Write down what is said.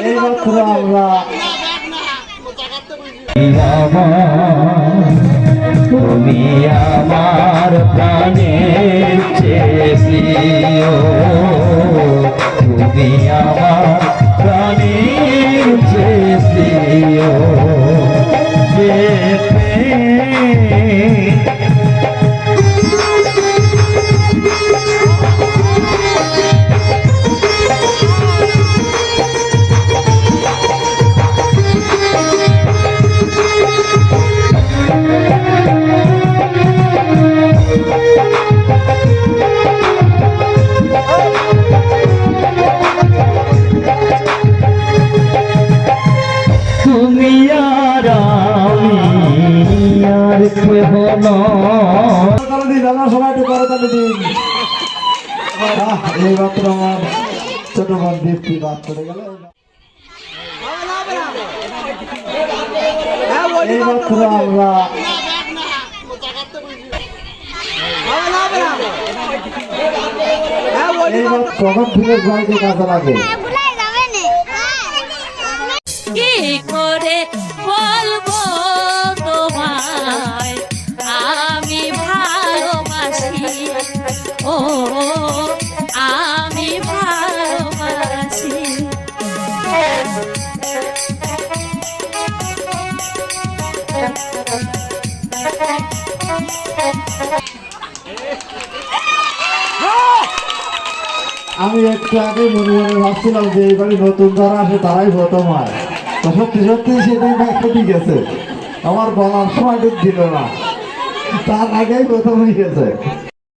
এইমাত্র আমরা। তুমি আমার প্রাণের চেয়ে প্রিয় তুমি আমার প্রাণের চেয়ে এইমাত্র আমার ছোট বোন দীপ্তি বাদ করে গেল এইমাত্র আমরা এইমাত্র কখন থেকে জয়কে আমি একটু আগে মনে মনে ভাবছিলাম যে এইবারে নতুন যারা আসে, তারাই প্রথম হয়। তো সত্যি সত্যি সেটাই ব্যাখ্যা ঠিক আছে। আমার বলার সময় দিল না। তার আগেই প্রথম গেছে।